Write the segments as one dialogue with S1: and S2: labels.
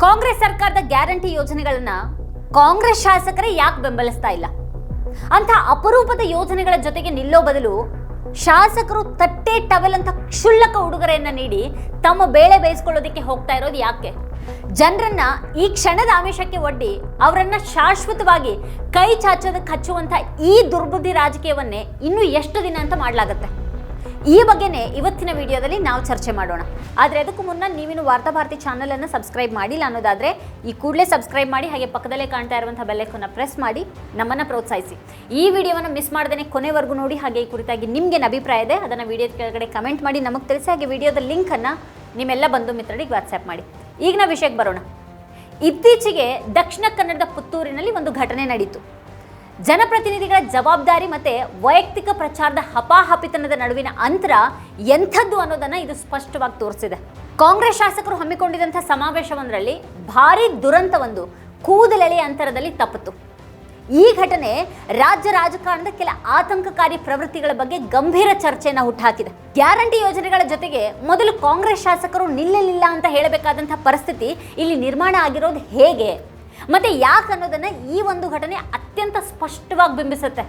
S1: ಕಾಂಗ್ರೆಸ್ ಸರ್ಕಾರದ ಗ್ಯಾರಂಟಿ ಯೋಜನೆಗಳನ್ನ ಕಾಂಗ್ರೆಸ್ ಶಾಸಕರೇ ಯಾಕೆ ಬೆಂಬಲಿಸ್ತಾ ಇಲ್ಲ? ಅಂತ ಅಪರೂಪದ ಯೋಜನೆಗಳ ಜೊತೆಗೆ ನಿಲ್ಲೋ ಬದಲು ಶಾಸಕರು ತಟ್ಟೆ ಟವೆಲ್ ಅಂತ ಕ್ಷುಲ್ಲಕ ಉಡುಗೊರೆಯನ್ನ ನೀಡಿ ತಮ್ಮ ಬೇಳೆ ಬೇಯಿಸ್ಕೊಳ್ಳೋದಕ್ಕೆ ಹೋಗ್ತಾ ಇರೋದು ಯಾಕೆ? ಜನರನ್ನ ಈ ಕ್ಷಣದ ಆಮಿಷಕ್ಕೆ ಒಡ್ಡಿ ಅವರನ್ನ ಶಾಶ್ವತವಾಗಿ ಕೈ ಚಾಚೋದಕ್ಕೆ ಹಚ್ಚುವಂತ ಈ ದುರ್ಬುದ್ಧಿ ರಾಜಕೀಯವನ್ನೇ ಇನ್ನೂ ಎಷ್ಟು ದಿನ ಅಂತ ಮಾಡಲಾಗತ್ತೆ. ಈ ಬಗ್ಗೆನೇ ಇವತ್ತಿನ ವಿಡಿಯೋದಲ್ಲಿ ನಾವು ಚರ್ಚೆ ಮಾಡೋಣ. ಆದರೆ ಅದಕ್ಕೂ ಮುನ್ನ ನೀವಿನ್ನು ವಾರ್ತಾಭಾರತಿ ಚಾನಲನ್ನು ಸಬ್ಸ್ಕ್ರೈಬ್ ಮಾಡಿಲ್ಲ ಅನ್ನೋದಾದ್ರೆ ಈ ಕೂಡಲೇ ಸಬ್ಸ್ಕ್ರೈಬ್ ಮಾಡಿ, ಹಾಗೆ ಪಕ್ಕದಲ್ಲೇ ಕಾಣ್ತಾ ಇರುವಂಥ ಬೆಲ್ಲೈಕನ್ನ ಪ್ರೆಸ್ ಮಾಡಿ, ನಮ್ಮನ್ನ ಪ್ರೋತ್ಸಾಹಿಸಿ. ಈ ವಿಡಿಯೋವನ್ನು ಮಿಸ್ ಮಾಡದೇ ಕೊನೆವರೆಗೂ ನೋಡಿ, ಹಾಗೆ ಈ ಕುರಿತಾಗಿ ನಿಮ್ಗೆ ಅಭಿಪ್ರಾಯ ಇದೆ, ಅದನ್ನು ವಿಡಿಯೋ ಕೆಳಗಡೆ ಕಮೆಂಟ್ ಮಾಡಿ, ನಮಗೆ ತಿಳಿಸಿ, ಹಾಗೆ ವಿಡಿಯೋದ ಲಿಂಕನ್ನು ನಿಮ್ಮೆಲ್ಲ ಬಂಧು ಮಿತ್ರರಿಗೆ ವಾಟ್ಸ್ಆ್ಯಪ್ ಮಾಡಿ. ಈಗ ನಾವು ವಿಷಯಕ್ಕೆ ಬರೋಣ. ಇತ್ತೀಚೆಗೆ ದಕ್ಷಿಣ ಕನ್ನಡದ ಪುತ್ತೂರಿನಲ್ಲಿ ಒಂದು ಘಟನೆ ನಡೀತು. ಜನಪ್ರತಿನಿಧಿಗಳ ಜವಾಬ್ದಾರಿ ಮತ್ತೆ ವೈಯಕ್ತಿಕ ಪ್ರಚಾರದ ಹಪಾಹಪಿತನದ ನಡುವಿನ ಅಂತರ ಎಂಥದ್ದು ಅನ್ನೋದನ್ನ ಇದು ಸ್ಪಷ್ಟವಾಗಿ ತೋರಿಸಿದೆ. ಕಾಂಗ್ರೆಸ್ ಶಾಸಕರು ಹಮ್ಮಿಕೊಂಡಿದ್ದಂಥ ಸಮಾವೇಶವೊಂದರಲ್ಲಿ ಭಾರಿ ದುರಂತವೊಂದು ಕೂದಲೆಳೆಯ ಅಂತರದಲ್ಲಿ ತಪ್ಪಿತು. ಈ ಘಟನೆ ರಾಜ್ಯ ರಾಜಕಾರಣದ ಕೆಲ ಆತಂಕಕಾರಿ ಪ್ರವೃತ್ತಿಗಳ ಬಗ್ಗೆ ಗಂಭೀರ ಚರ್ಚೆಯನ್ನು ಹುಟ್ಟುಹಾಕಿದೆ ಗ್ಯಾರಂಟಿ ಯೋಜನೆಗಳ ಜೊತೆಗೆ ಮೊದಲು ಕಾಂಗ್ರೆಸ್ ಶಾಸಕರು ನಿಲ್ಲಲಿಲ್ಲ ಅಂತ ಹೇಳಬೇಕಾದಂಥ ಪರಿಸ್ಥಿತಿ ಇಲ್ಲಿ ನಿರ್ಮಾಣ ಆಗಿರೋದು ಹೇಗೆ? ಮತ್ತೆ ಯಾಕೆ ಅನ್ನೋದನ್ನ ಈ ಒಂದು ಘಟನೆ ಅತ್ಯಂತ ಸ್ಪಷ್ಟವಾಗಿ ಬಿಂಬಿಸುತ್ತೆ.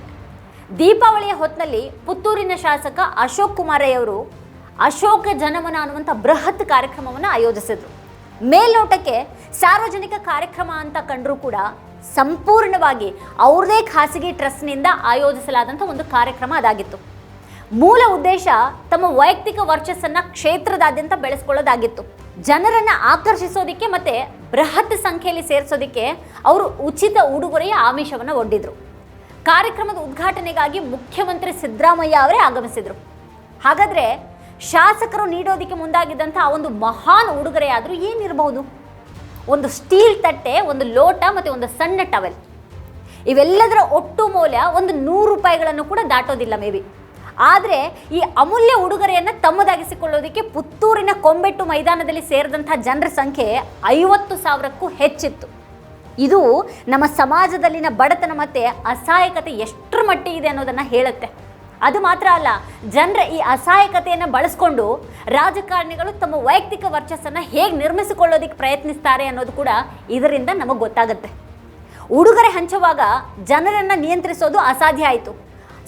S1: ದೀಪಾವಳಿಯ ಹೊತ್ತಿನಲ್ಲಿ ಪುತ್ತೂರಿನ ಶಾಸಕ ಅಶೋಕ್ ಕುಮಾರಯ್ಯವರು ಅಶೋಕ ಜನಮನ ಅನ್ನುವಂಥ ಬೃಹತ್ ಕಾರ್ಯಕ್ರಮವನ್ನು ಆಯೋಜಿಸಿದರು. ಮೇಲ್ನೋಟಕ್ಕೆ ಸಾರ್ವಜನಿಕ ಕಾರ್ಯಕ್ರಮ ಅಂತ ಕಂಡರೂ ಕೂಡ ಸಂಪೂರ್ಣವಾಗಿ ಅವ್ರದೇ ಖಾಸಗಿ ಟ್ರಸ್ಟ್ನಿಂದ ಆಯೋಜಿಸಲಾದಂಥ ಒಂದು ಕಾರ್ಯಕ್ರಮ ಅದಾಗಿತ್ತು. ಮೂಲ ಉದ್ದೇಶ ತಮ್ಮ ವೈಯಕ್ತಿಕ ವರ್ಚಸ್ಸನ್ನು ಕ್ಷೇತ್ರದಾದ್ಯಂತ ಬೆಳೆಸ್ಕೊಳ್ಳೋದಾಗಿತ್ತು. ಜನರನ್ನು ಆಕರ್ಷಿಸೋದಿಕ್ಕೆ ಮತ್ತೆ ಬೃಹತ್ ಸಂಖ್ಯೆಯಲ್ಲಿ ಸೇರಿಸೋದಕ್ಕೆ ಅವರು ಉಚಿತ ಉಡುಗೊರೆಯ ಆಮಿಷವನ್ನು ಒಡ್ಡಿದ್ರು. ಕಾರ್ಯಕ್ರಮದ ಉದ್ಘಾಟನೆಗಾಗಿ ಮುಖ್ಯಮಂತ್ರಿ ಸಿದ್ದರಾಮಯ್ಯ ಅವರೇ ಆಗಮಿಸಿದರು. ಹಾಗಾದರೆ ಶಾಸಕರು ನೀಡೋದಕ್ಕೆ ಮುಂದಾಗಿದ್ದಂಥ ಆ ಒಂದು ಮಹಾನ್ ಉಡುಗೊರೆಯಾದರೂ ಏನಿರಬಹುದು ಒಂದು ಸ್ಟೀಲ್ ತಟ್ಟೆ, ಒಂದು ಲೋಟ ಮತ್ತು ಒಂದು ಸಣ್ಣ ಟವೆಲ್. ಇವೆಲ್ಲದರ ಒಟ್ಟು ಮೌಲ್ಯ ಒಂದು ನೂರು ರೂಪಾಯಿಗಳನ್ನು ಕೂಡ ದಾಟೋದಿಲ್ಲ ಮೇ ಬಿ. ಆದರೆ ಈ ಅಮೂಲ್ಯ ಉಡುಗೊರೆಯನ್ನು ತಮ್ಮದಾಗಿಸಿಕೊಳ್ಳೋದಕ್ಕೆ ಪುತ್ತೂರಿನ ಕೊಂಬೆಟ್ಟು ಮೈದಾನದಲ್ಲಿ ಸೇರಿದಂಥ ಜನರ ಸಂಖ್ಯೆ ಐವತ್ತು ಸಾವಿರಕ್ಕೂ ಹೆಚ್ಚಿತ್ತು. ಇದು ನಮ್ಮ ಸಮಾಜದಲ್ಲಿನ ಬಡತನ ಮತ್ತು ಅಸಹಾಯಕತೆ ಎಷ್ಟರ ಮಟ್ಟಿಗಿದೆ ಅನ್ನೋದನ್ನು ಹೇಳುತ್ತೆ. ಅದು ಮಾತ್ರ ಅಲ್ಲ, ಜನರ ಈ ಅಸಹಾಯಕತೆಯನ್ನು ಬಳಸ್ಕೊಂಡು ರಾಜಕಾರಣಿಗಳು ತಮ್ಮ ವೈಯಕ್ತಿಕ ವರ್ಚಸ್ಸನ್ನು ಹೇಗೆ ನಿರ್ಮಿಸಿಕೊಳ್ಳೋದಕ್ಕೆ ಪ್ರಯತ್ನಿಸ್ತಾರೆ ಅನ್ನೋದು ಕೂಡ ಇದರಿಂದ ನಮಗೆ ಗೊತ್ತಾಗುತ್ತೆ. ಉಡುಗೊರೆ ಹಂಚುವಾಗ ಜನರನ್ನು ನಿಯಂತ್ರಿಸೋದು ಅಸಾಧ್ಯ ಆಯಿತು.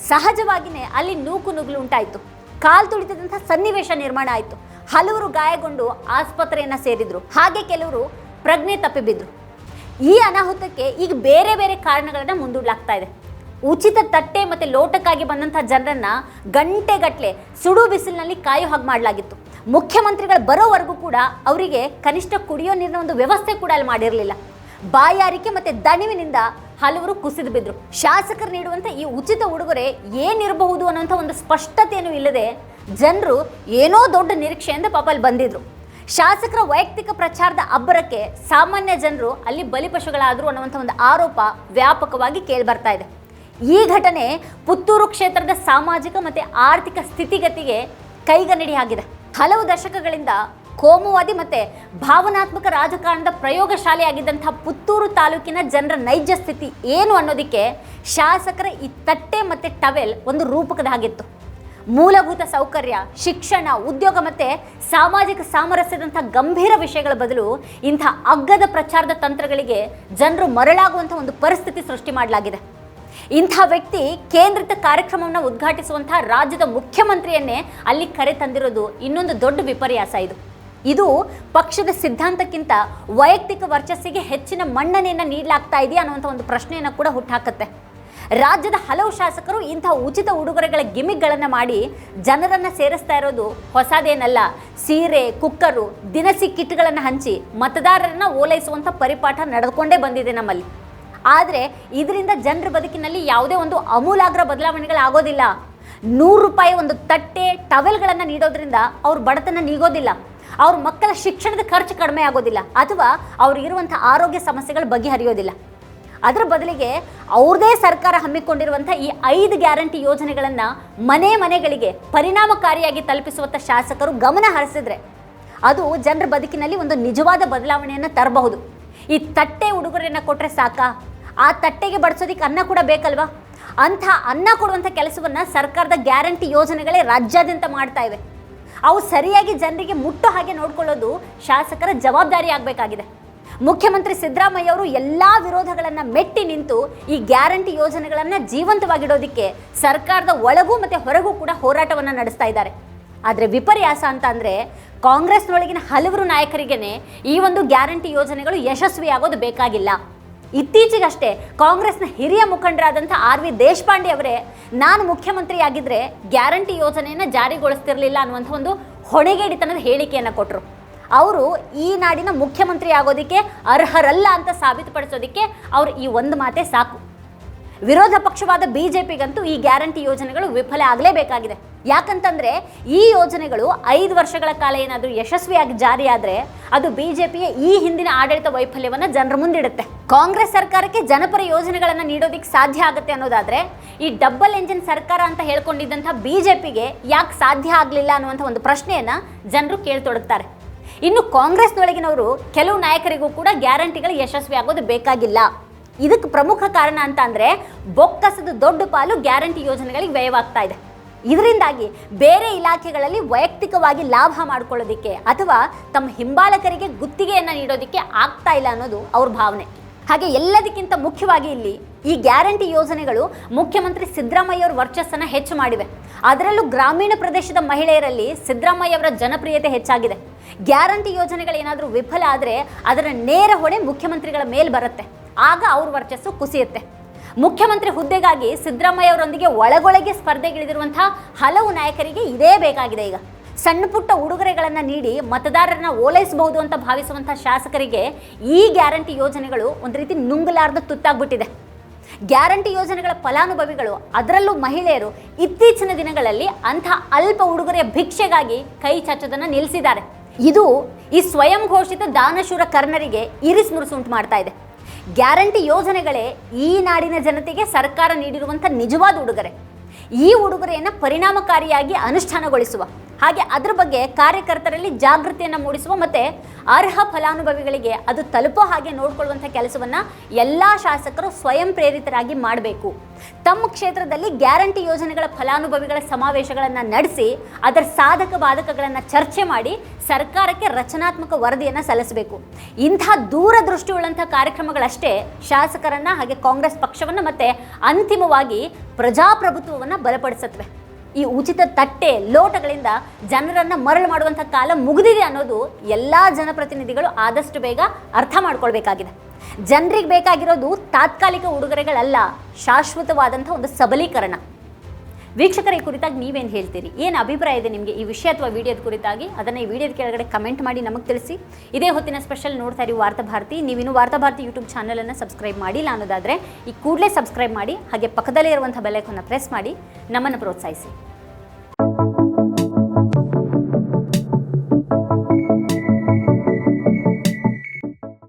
S1: ಸಹಜವಾಗಿಯೇ ಅಲ್ಲಿ ನೂಕು ನುಗ್ಲು ಉಂಟಾಯಿತು. ಕಾಲು ತುಳಿತದಂಥ ಸನ್ನಿವೇಶ ನಿರ್ಮಾಣ ಆಯಿತು. ಹಲವರು ಗಾಯಗೊಂಡು ಆಸ್ಪತ್ರೆಯನ್ನು ಸೇರಿದರು. ಹಾಗೆ ಕೆಲವರು ಪ್ರಜ್ಞೆ ತಪ್ಪಿಬಿದ್ರು ಈ ಅನಾಹುತಕ್ಕೆ ಈಗ ಬೇರೆ ಬೇರೆ ಕಾರಣಗಳನ್ನು ಮುಂದೂಡಲಾಗ್ತಾ ಇದೆ. ಉಚಿತ ತಟ್ಟೆ ಮತ್ತು ಲೋಟಕ್ಕಾಗಿ ಬಂದಂಥ ಜನರನ್ನು ಗಂಟೆಗಟ್ಟಲೆ ಸುಡು ಬಿಸಿಲಿನಲ್ಲಿ ಕಾಯೋ ಹಾಗೆ ಮಾಡಲಾಗಿತ್ತು. ಮುಖ್ಯಮಂತ್ರಿಗಳು ಬರೋವರೆಗೂ ಕೂಡ ಅವರಿಗೆ ಕನಿಷ್ಠ ಕುಡಿಯೋ ನೀರಿನ ಒಂದು ವ್ಯವಸ್ಥೆ ಕೂಡ ಅಲ್ಲಿ ಮಾಡಿರಲಿಲ್ಲ. ಬಾಯಾರಿಕೆ ಮತ್ತು ದಣಿವಿನಿಂದ ಹಲವರು ಕುಸಿದು ಬಿದ್ದರು ಶಾಸಕರು ನೀಡುವಂಥ ಈ ಉಚಿತ ಉಡುಗೊರೆ ಏನಿರಬಹುದು ಅನ್ನೋಂಥ ಒಂದು ಸ್ಪಷ್ಟತೆಯನ್ನು ಇಲ್ಲದೆ ಜನರು ಏನೋ ದೊಡ್ಡ ನಿರೀಕ್ಷೆಯಿಂದ ಪಾಪ ಅಲ್ಲಿ ಬಂದಿದ್ರು. ಶಾಸಕರ ವೈಯಕ್ತಿಕ ಪ್ರಚಾರದ ಅಬ್ಬರಕ್ಕೆ ಸಾಮಾನ್ಯ ಜನರು ಅಲ್ಲಿ ಬಲಿಪಶುಗಳಾದರು ಅನ್ನುವಂಥ ಒಂದು ಆರೋಪ ವ್ಯಾಪಕವಾಗಿ ಕೇಳಿಬರ್ತಾ ಇದೆ. ಈ ಘಟನೆ ಪುತ್ತೂರು ಕ್ಷೇತ್ರದ ಸಾಮಾಜಿಕ ಮತ್ತು ಆರ್ಥಿಕ ಸ್ಥಿತಿಗತಿಗೆ ಕೈಗನ್ನಡಿ ಆಗಿದೆ ಹಲವು ದಶಕಗಳಿಂದ ಕೋಮುವಾದಿ ಮತ್ತೆ ಭಾವನಾತ್ಮಕ ರಾಜಕಾರಣದ ಪ್ರಯೋಗಶಾಲೆಯಾಗಿದ್ದಂಥ ಪುತ್ತೂರು ತಾಲೂಕಿನ ಜನರ ನೈಜ ಸ್ಥಿತಿ ಏನು ಅನ್ನೋದಕ್ಕೆ ಶಾಸಕರ ಈ ತಟ್ಟೆ ಮತ್ತು ಟವೆಲ್ ಒಂದು ರೂಪಕದ ಹಾಗಿತ್ತು. ಮೂಲಭೂತ ಸೌಕರ್ಯ, ಶಿಕ್ಷಣ, ಉದ್ಯೋಗ ಮತ್ತೆ ಸಾಮಾಜಿಕ ಸಾಮರಸ್ಯದಂಥ ಗಂಭೀರ ವಿಷಯಗಳ ಬದಲು ಇಂಥ ಅಗ್ಗದ ಪ್ರಚಾರದ ತಂತ್ರಗಳಿಗೆ ಜನರು ಮರಳಾಗುವಂಥ ಒಂದು ಪರಿಸ್ಥಿತಿ ಸೃಷ್ಟಿ ಮಾಡಲಾಗಿದೆ. ಇಂಥ ವ್ಯಕ್ತಿ ಕೇಂದ್ರಿತ ಕಾರ್ಯಕ್ರಮವನ್ನು ಉದ್ಘಾಟಿಸುವಂಥ ರಾಜ್ಯದ ಮುಖ್ಯಮಂತ್ರಿಯನ್ನೇ ಅಲ್ಲಿ ಕರೆ ತಂದಿರೋದು ಇನ್ನೊಂದು ದೊಡ್ಡ ವಿಪರ್ಯಾಸ ಇದು. ಇದು ಪಕ್ಷದ ಸಿದ್ಧಾಂತಕ್ಕಿಂತ ವೈಯಕ್ತಿಕ ವರ್ಚಸ್ಸಿಗೆ ಹೆಚ್ಚಿನ ಮನ್ನಣೆಯನ್ನು ನೀಡಲಾಗ್ತಾ ಇದೆಯಾ ಅನ್ನುವಂಥ ಒಂದು ಪ್ರಶ್ನೆಯನ್ನು ಕೂಡ ಹುಟ್ಟಾಕತ್ತೆ ರಾಜ್ಯದ ಹಲವು ಶಾಸಕರು ಇಂಥ ಉಚಿತ ಉಡುಗೊರೆಗಳ ಗಿಮಿಕ್ಗಳನ್ನು ಮಾಡಿ ಜನರನ್ನು ಸೇರಿಸ್ತಾ ಇರೋದು ಹೊಸದೇನಲ್ಲ, ಸೀರೆ, ಕುಕ್ಕರು, ದಿನಸಿ ಕಿಟ್ಗಳನ್ನು ಹಂಚಿ ಮತದಾರರನ್ನು ಓಲೈಸುವಂಥ ಪರಿಪಾಠ ನಡೆದುಕೊಂಡೇ ಬಂದಿದೆ ನಮ್ಮಲ್ಲಿ. ಆದರೆ ಇದರಿಂದ ಜನರ ಬದುಕಿನಲ್ಲಿ ಯಾವುದೇ ಒಂದು ಅಮೂಲಾಗ್ರ ಬದಲಾವಣೆಗಳಾಗೋದಿಲ್ಲ. ನೂರು ರೂಪಾಯಿ ಒಂದು ತಟ್ಟೆ, ಟವೆಲ್ಗಳನ್ನು ನೀಡೋದ್ರಿಂದ ಅವ್ರ ಬಡತನ ನೀಗೋದಿಲ್ಲ. ಅವ್ರ ಮಕ್ಕಳ ಶಿಕ್ಷಣದ ಖರ್ಚು ಕಡಿಮೆ ಆಗೋದಿಲ್ಲ. ಅಥವಾ ಅವ್ರಿಗಿರುವಂಥ ಆರೋಗ್ಯ ಸಮಸ್ಯೆಗಳು ಬಗೆಹರಿಯೋದಿಲ್ಲ. ಅದರ ಬದಲಿಗೆ ಅವ್ರದೇ ಸರ್ಕಾರ ಹಮ್ಮಿಕೊಂಡಿರುವಂಥ ಈ ಐದು ಗ್ಯಾರಂಟಿ ಯೋಜನೆಗಳನ್ನು ಮನೆ ಮನೆಗಳಿಗೆ ಪರಿಣಾಮಕಾರಿಯಾಗಿ ತಲುಪಿಸುವಂಥ ಶಾಸಕರು ಗಮನ ಹರಿಸಿದ್ರೆ ಅದು ಜನರ ಬದುಕಿನಲ್ಲಿ ಒಂದು ನಿಜವಾದ ಬದಲಾವಣೆಯನ್ನು ತರಬಹುದು. ಈ ತಟ್ಟೆ ಉಡುಗೊರೆಯನ್ನು ಕೊಟ್ಟರೆ ಸಾಕಾ? ಆ ತಟ್ಟೆಗೆ ಬಡಿಸೋದಕ್ಕೆ ಅನ್ನ ಕೂಡ ಬೇಕಲ್ವಾ? ಅಂಥ ಅನ್ನ ಕೊಡುವಂಥ ಕೆಲಸವನ್ನು ಸರ್ಕಾರದ ಗ್ಯಾರಂಟಿ ಯೋಜನೆಗಳೇ ರಾಜ್ಯಾದ್ಯಂತ ಮಾಡ್ತಾ ಇವೆ. ಅವು ಸರಿಯಾಗಿ ಜನರಿಗೆ ಮುಟ್ಟೋ ಹಾಗೆ ನೋಡ್ಕೊಳ್ಳೋದು ಶಾಸಕರ ಜವಾಬ್ದಾರಿ ಆಗಬೇಕಾಗಿದೆ. ಮುಖ್ಯಮಂತ್ರಿ ಸಿದ್ದರಾಮಯ್ಯ ಅವರು ಎಲ್ಲ ವಿರೋಧಗಳನ್ನು ಮೆಟ್ಟಿ ನಿಂತು ಈ ಗ್ಯಾರಂಟಿ ಯೋಜನೆಗಳನ್ನು ಜೀವಂತವಾಗಿಡೋದಕ್ಕೆ ಸರ್ಕಾರದ ಒಳಗೂ ಮತ್ತು ಹೊರಗೂ ಕೂಡ ಹೋರಾಟವನ್ನು ನಡೆಸ್ತಾ ಇದ್ದಾರೆ. ಆದರೆ ವಿಪರ್ಯಾಸ ಅಂತ ಅಂದರೆ ಕಾಂಗ್ರೆಸ್ನೊಳಗಿನ ಹಲವರು ನಾಯಕರಿಗೇನೆ ಈ ಒಂದು ಗ್ಯಾರಂಟಿ ಯೋಜನೆಗಳು ಯಶಸ್ವಿಯಾಗೋದು ಬೇಕಾಗಿಲ್ಲ. ಇತ್ತೀಚೆಗಷ್ಟೇ ಕಾಂಗ್ರೆಸ್ನ ಹಿರಿಯ ಮುಖಂಡರಾದಂಥ ಆರ್ ವಿ ದೇಶಪಾಂಡೆ ಅವರೇ ನಾನು ಮುಖ್ಯಮಂತ್ರಿ ಆಗಿದ್ರೆ ಗ್ಯಾರಂಟಿ ಯೋಜನೆಯನ್ನು ಜಾರಿಗೊಳಿಸ್ತಿರ್ಲಿಲ್ಲ ಅನ್ನುವಂಥ ಒಂದು ಹೊಣೆಗೇಡಿತನದ ಹೇಳಿಕೆಯನ್ನು ಕೊಟ್ಟರು ಅವರು ಈ ನಾಡಿನ ಮುಖ್ಯಮಂತ್ರಿ ಆಗೋದಕ್ಕೆ ಅರ್ಹರಲ್ಲ ಅಂತ ಸಾಬೀತುಪಡಿಸೋದಕ್ಕೆ ಅವರು ಈ ಒಂದು ಮಾತೇ ಸಾಕು. ವಿರೋಧ ಪಕ್ಷವಾದ ಬಿಜೆಪಿಗಂತೂ ಈ ಗ್ಯಾರಂಟಿ ಯೋಜನೆಗಳು ವಿಫಲ ಆಗಲೇಬೇಕಾಗಿದೆ. ಯಾಕಂತಂದ್ರೆ, ಈ ಯೋಜನೆಗಳು ಐದು ವರ್ಷಗಳ ಕಾಲ ಏನಾದರೂ ಯಶಸ್ವಿಯಾಗಿ ಜಾರಿಯಾದರೆ ಅದು ಬಿಜೆಪಿಯ ಈ ಹಿಂದಿನ ಆಡಳಿತ ವೈಫಲ್ಯವನ್ನು ಜನರ ಮುಂದಿಡುತ್ತೆ. ಕಾಂಗ್ರೆಸ್ ಸರ್ಕಾರಕ್ಕೆ ಜನಪರ ಯೋಜನೆಗಳನ್ನು ನೀಡೋದಿಕ್ಕೆ ಸಾಧ್ಯ ಆಗುತ್ತೆ ಅನ್ನೋದಾದರೆ, ಈ ಡಬಲ್ ಎಂಜಿನ್ ಸರ್ಕಾರ ಅಂತ ಹೇಳ್ಕೊಂಡಿದ್ದಂಥ ಬಿಜೆಪಿಗೆ ಯಾಕೆ ಸಾಧ್ಯ ಆಗಲಿಲ್ಲ ಅನ್ನುವಂಥ ಒಂದು ಪ್ರಶ್ನೆಯನ್ನು ಜನರು ಕೇಳ್ತೊಡಗ್ತಾರೆ. ಇನ್ನು ಕಾಂಗ್ರೆಸ್ನೊಳಗಿನವರು ಕೆಲವು ನಾಯಕರಿಗೂ ಕೂಡ ಗ್ಯಾರಂಟಿಗಳು ಯಶಸ್ವಿ ಆಗೋದು ಬೇಕಾಗಿಲ್ಲ. ಇದಕ್ಕೆ ಪ್ರಮುಖ ಕಾರಣ ಅಂತ ಅಂದರೆ ಬೊಕ್ಕಸದ ದೊಡ್ಡ ಪಾಲು ಗ್ಯಾರಂಟಿ ಯೋಜನೆಗಳಿಗೆ ವ್ಯಯವಾಗ್ತಾ ಇದೆ. ಇದರಿಂದಾಗಿ ಬೇರೆ ಇಲಾಖೆಗಳಲ್ಲಿ ವೈಯಕ್ತಿಕವಾಗಿ ಲಾಭ ಮಾಡ್ಕೊಳ್ಳೋದಿಕ್ಕೆ ಅಥವಾ ತಮ್ಮ ಹಿಂಬಾಲಕರಿಗೆ ಗುತ್ತಿಗೆಯನ್ನು ನೀಡೋದಿಕ್ಕೆ ಆಗ್ತಾ ಇಲ್ಲ ಅನ್ನೋದು ಅವ್ರ ಭಾವನೆ. ಹಾಗೆ ಎಲ್ಲದಕ್ಕಿಂತ ಮುಖ್ಯವಾಗಿ ಇಲ್ಲಿ ಈ ಗ್ಯಾರಂಟಿ ಯೋಜನೆಗಳು ಮುಖ್ಯಮಂತ್ರಿ ಸಿದ್ದರಾಮಯ್ಯ ಅವರ ವರ್ಚಸ್ಸನ್ನ ಹೆಚ್ಚು ಮಾಡಿವೆ. ಅದರಲ್ಲೂ ಗ್ರಾಮೀಣ ಪ್ರದೇಶದ ಮಹಿಳೆಯರಲ್ಲಿ ಸಿದ್ದರಾಮಯ್ಯ ಅವರ ಜನಪ್ರಿಯತೆ ಹೆಚ್ಚಾಗಿದೆ. ಗ್ಯಾರಂಟಿ ಯೋಜನೆಗಳೇನಾದರೂ ವಿಫಲ ಆದರೆ ಅದರ ನೇರ ಹೊಣೆ ಮುಖ್ಯಮಂತ್ರಿಗಳ ಮೇಲೆ ಬರುತ್ತೆ. ಆಗ ಅವ್ರ ವರ್ಚಸ್ಸು ಕುಸಿಯುತ್ತೆ. ಮುಖ್ಯಮಂತ್ರಿ ಹುದ್ದೆಗಾಗಿ ಸಿದ್ದರಾಮಯ್ಯ ಅವರೊಂದಿಗೆ ಒಳಗೊಳಗೆ ಸ್ಪರ್ಧೆಗಿಳಿದಿರುವಂತಹ ಹಲವು ನಾಯಕರಿಗೆ ಇದೇ ಬೇಕಾಗಿದೆ ಈಗ. ಸಣ್ಣ ಪುಟ್ಟ ಉಡುಗೊರೆಗಳನ್ನು ನೀಡಿ ಮತದಾರರನ್ನ ಓಲೈಸಬಹುದು ಅಂತ ಭಾವಿಸುವಂಥ ಶಾಸಕರಿಗೆ ಈ ಗ್ಯಾರಂಟಿ ಯೋಜನೆಗಳು ಒಂದು ರೀತಿ ನುಂಗಲಾರದ ತುತ್ತಾಗ್ಬಿಟ್ಟಿದೆ. ಗ್ಯಾರಂಟಿ ಯೋಜನೆಗಳ ಫಲಾನುಭವಿಗಳು, ಅದರಲ್ಲೂ ಮಹಿಳೆಯರು ಇತ್ತೀಚಿನ ದಿನಗಳಲ್ಲಿ ಅಂಥ ಅಲ್ಪ ಉಡುಗೊರೆಯ ಭಿಕ್ಷೆಗಾಗಿ ಕೈ ಚಾಚೋದನ್ನು ನಿಲ್ಲಿಸಿದ್ದಾರೆ ಇದು ಈ ಸ್ವಯಂ ಘೋಷಿತ ದಾನಶೂರ ಕರ್ಣರಿಗೆ ಇರಿಸ್ ಮುರುಸುಂಟು ಮಾಡ್ತಾ ಇದೆ. ಗ್ಯಾರಂಟಿ ಯೋಜನೆಗಳೇ ಈ ನಾಡಿನ ಜನತೆಗೆ ಸರ್ಕಾರ ನೀಡಿರುವಂಥ ನಿಜವಾದ ಉಡುಗೊರೆ. ಈ ಉಡುಗೊರೆಯನ್ನು ಪರಿಣಾಮಕಾರಿಯಾಗಿ ಅನುಷ್ಠಾನಗೊಳಿಸುವ, ಹಾಗೆ ಅದರ ಬಗ್ಗೆ ಕಾರ್ಯಕರ್ತರಲ್ಲಿ ಜಾಗೃತಿಯನ್ನು ಮೂಡಿಸುವ ಮತ್ತು ಅರ್ಹ ಫಲಾನುಭವಿಗಳಿಗೆ ಅದು ತಲುಪೋ ಹಾಗೆ ನೋಡಿಕೊಳ್ಳುವಂಥ ಕೆಲಸವನ್ನು ಎಲ್ಲ ಶಾಸಕರು ಸ್ವಯಂ ಪ್ರೇರಿತರಾಗಿ ಮಾಡಬೇಕು. ತಮ್ಮ ಕ್ಷೇತ್ರದಲ್ಲಿ ಗ್ಯಾರಂಟಿ ಯೋಜನೆಗಳ ಫಲಾನುಭವಿಗಳ ಸಮಾವೇಶಗಳನ್ನು ನಡೆಸಿ, ಅದರ ಸಾಧಕ ಬಾಧಕಗಳನ್ನು ಚರ್ಚೆ ಮಾಡಿ ಸರ್ಕಾರಕ್ಕೆ ರಚನಾತ್ಮಕ ವರದಿಯನ್ನು ಸಲ್ಲಿಸಬೇಕು. ಇಂಥ ದೂರದೃಷ್ಟಿಯುಳ್ಳಂಥ ಕಾರ್ಯಕ್ರಮಗಳಷ್ಟೇ ಶಾಸಕರನ್ನು ಹಾಗೆ ಕಾಂಗ್ರೆಸ್ ಪಕ್ಷವನ್ನು ಮತ್ತೆ ಅಂತಿಮವಾಗಿ ಪ್ರಜಾಪ್ರಭುತ್ವವನ್ನು ಬಲಪಡಿಸತ್ವೆ ಈ ಉಚಿತ ತಟ್ಟೆ ಲೋಟಗಳಿಂದ ಜನರನ್ನು ಮರಳು ಮಾಡುವಂಥ ಕಾಲ ಮುಗಿದಿದೆ ಅನ್ನೋದು ಎಲ್ಲ ಜನಪ್ರತಿನಿಧಿಗಳು ಆದಷ್ಟು ಬೇಗ ಅರ್ಥ ಮಾಡ್ಕೊಳ್ಬೇಕಾಗಿದೆ. ಜನರಿಗೆ ಬೇಕಾಗಿರೋದು ತಾತ್ಕಾಲಿಕ ಉಡುಗೊರೆಗಳಲ್ಲ, ಶಾಶ್ವತವಾದಂಥ ಒಂದು ಸಬಲೀಕರಣ. ವೀಕ್ಷಕರ, ಈ ಕುರಿತಾಗಿ ನೀವೇನು ಹೇಳ್ತೀರಿ? ಏನು ಅಭಿಪ್ರಾಯ ಇದೆ ನಿಮಗೆ? ಈ ವಿಷಯ ಅಥವಾ ವಿಡಿಯೋದ ಕುರಿತಾಗಿ ಅದನ್ನು ಈ ವಿಡಿಯೋದ ಕೆಳಗಡೆ ಕಮೆಂಟ್ ಮಾಡಿ ನಮಗೆ ತಿಳಿಸಿ. ಇದೇ ಹೊತ್ತಿನ ಸ್ಪೆಷಲ್ ನೋಡ್ತಾ ಇರಿ ವಾರ್ತಾಭಾರತಿ ನೀವಿನ್ನು ವಾರ್ತಾಭಾರತಿ ಯೂಟ್ಯೂಬ್ ಚಾನಲನ್ನು ಸಬ್ಸ್ಕ್ರೈಬ್ ಮಾಡಿಲ್ಲ ಅನ್ನೋದಾದರೆ ಈ ಕೂಡಲೇ ಸಬ್ಸ್ಕ್ರೈಬ್ ಮಾಡಿ, ಹಾಗೆ ಪಕ್ಕದಲ್ಲೇ ಇರುವಂಥ ಬೆಲೆಕನ್ನು ಪ್ರೆಸ್ ಮಾಡಿ ನಮ್ಮನ್ನು ಪ್ರೋತ್ಸಾಹಿಸಿ.